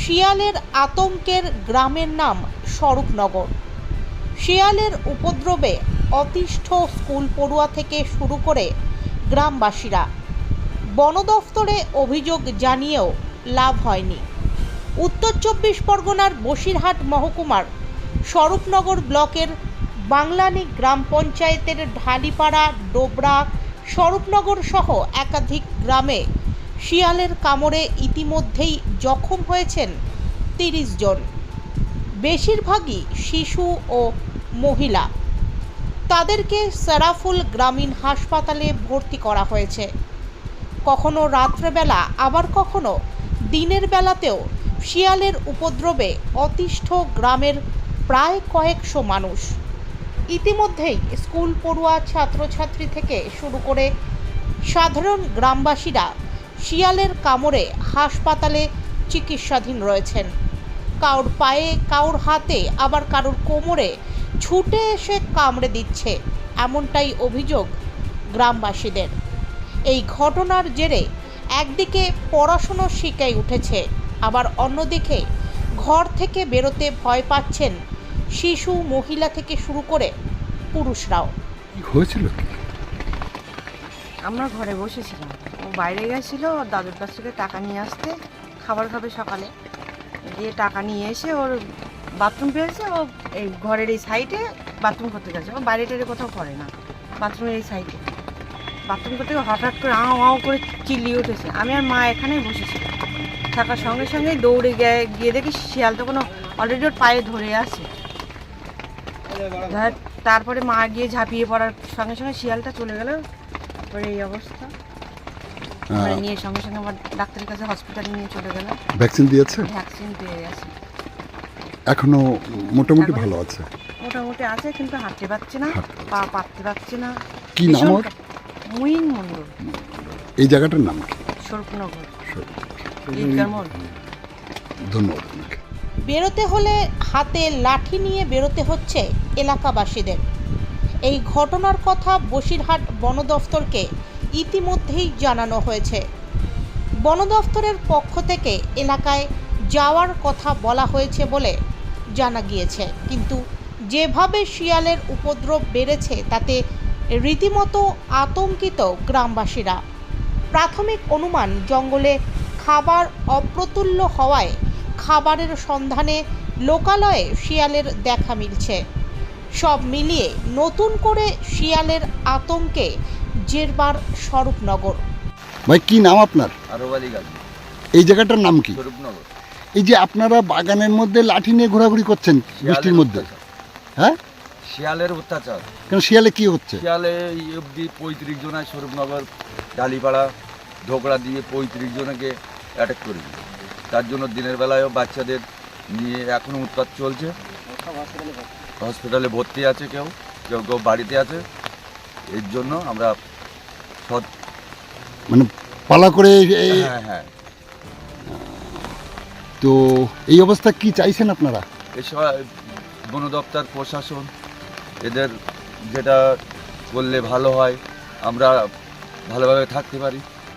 শিয়ালের আতঙ্কের গ্রামের নাম স্বরূপনগর। শিয়ালের উপদ্রবে অতিষ্ঠ স্কুল পড়ুয়া থেকে শুরু করে গ্রামবাসীরা বন দফতরে অভিযোগ জানিয়েও লাভ হয়নি। উত্তর চব্বিশ পরগনার বসিরহাট মহকুমার স্বরূপনগর ব্লকের বাংলানি গ্রাম পঞ্চায়েতের ঢালিপাড়া, ডোবরা, স্বরূপনগর সহ একাধিক গ্রামে শিয়ালের কামড়ে ইতিমধ্যেই জখম হয়েছেন তিরিশ জন। বেশিরভাগই শিশু ও মহিলা। তাদেরকে সারাফুল গ্রামীণ হাসপাতালে ভর্তি করা হয়েছে। কখনো রাত্রেবেলা, আবার কখনো দিনের বেলাতেও শিয়ালের উপদ্রবে অতিষ্ঠ গ্রামের প্রায় কয়েকশো মানুষ। ইতিমধ্যেই স্কুল পড়ুয়া ছাত্রছাত্রী থেকে শুরু করে সাধারণ গ্রামবাসীরা শিয়ালের কামড়ে হাসপাতালে চিকিৎসাধীন রয়েছেন। কারোর পায়ে কারোর হাতে, আবার কারোর কোমরে ছুটে এসে কামড়ে দিচ্ছে এমনটাই অভিযোগ গ্রামবাসীদের। এই ঘটনার জেরে একদিকে পড়াশুনো শিকাই উঠেছে, আবার অন্যদিকে ঘর থেকে বেরোতে ভয় পাচ্ছেন শিশু, মহিলা থেকে শুরু করে পুরুষরাও। হয়েছিল কি? আমরা ঘরে বসেছিলাম। ও বাইরে গেছিল ওর দাদুর কাছ থেকে টাকা নিয়ে আসতে। খাবার খাবে সকালে। দিয়ে টাকা নিয়ে এসে ওর বাথরুম পেয়েছে ও এই ঘরের এই সাইডে বাথরুম করতে গেছে ও বাইরে টাইরে কোথাও করে না বাথরুমের এই সাইডে বাথরুম করতে গিয়ে হঠাৎ করে আও আও করে চিল্লিয়ে উঠেছে। আমি আর মা এখানেই বসেছিলাম থাকার সঙ্গে সঙ্গে দৌড়ে গিয়ে গিয়ে দেখি শিয়াল তো কোনো অলরেডি ওর পায়ে ধরে আছে। ধর তারপরে মা গিয়ে ঝাঁপিয়ে পড়ার সঙ্গে সঙ্গে শিয়ালটা চলে গেল। তারপরে এই অবস্থা। মানে নিয়ে সঙ্গে সঙ্গে আমার ডাক্তারের কাছে হসপিটালে নিয়ে চলে গেল ভ্যাকসিন দিয়েছে? ভ্যাকসিন পেয়ে গেছে। এখনও মোটামুটি ভালো আছে? মোটামুটি আছে কিন্তু হাঁটতে পারছে না পা পাততে পারছে না। কি নাম ওর? মুইন মন্ডল এই জায়গাটার নাম কি? স্বরূপনগর। ধন্যবাদ বেরোতে হলে হাতে লাঠি নিয়ে বেরোতে হচ্ছে এলাকাবাসীদের। এই ঘটনার কথা বসিরহাট বন দফতরকে ইতিমধ্যেই জানানো হয়েছে। বন দফতরের পক্ষ থেকে এলাকায় যাওয়ার কথা বলা হয়েছে বলে জানা গিয়েছে। কিন্তু যেভাবে শিয়ালের উপদ্রব বেড়েছে, তাতে রীতিমতো আতঙ্কিত গ্রামবাসীরা। প্রাথমিক অনুমান, জঙ্গলে খাবার অপ্রতুল্য হওয়ায় খাবারের সন্ধানে লোকালয়ে শিয়ালের দেখা মিলছে। সব মিলিয়ে নতুন করে শিয়ালের আতঙ্কে জেরবার স্বরূপনগর। ভাই কি নাম আপনার? এই জায়গাটার নাম কি? স্বরূপনগর। এই যে আপনারা বাগানের মধ্যে লাঠি নিয়ে ঘোরাঘুরি করছেন বৃষ্টির শিয়ালের মধ্যে হ্যাঁ? শিয়ালের অত্যাচার। কেন শিয়ালে কি হচ্ছে? শিয়ালে এই অবধি পঁয়ত্রিশ জনায় স্বরূপনগর ডালিপাড়া ঢোকরা দিয়ে পঁয়ত্রিশ জনকে অ্যাটাক করেছে। তার জন্য দিনের বেলায়ও বাচ্চাদের নিয়ে এখনও উৎপাত চলছে। হসপিটালে ভর্তি আছে কেউ কেউ কেউ বাড়িতে আছে। এর জন্য আমরা সৎ মানে পালা করে এই হ্যাঁ হ্যাঁ তো এই অবস্থা কি চাইছেন আপনারা? এসব বন দপ্তর প্রশাসন এদের যেটা করলে ভালো হয় আমরা ভালোভাবে থাকতে পারি।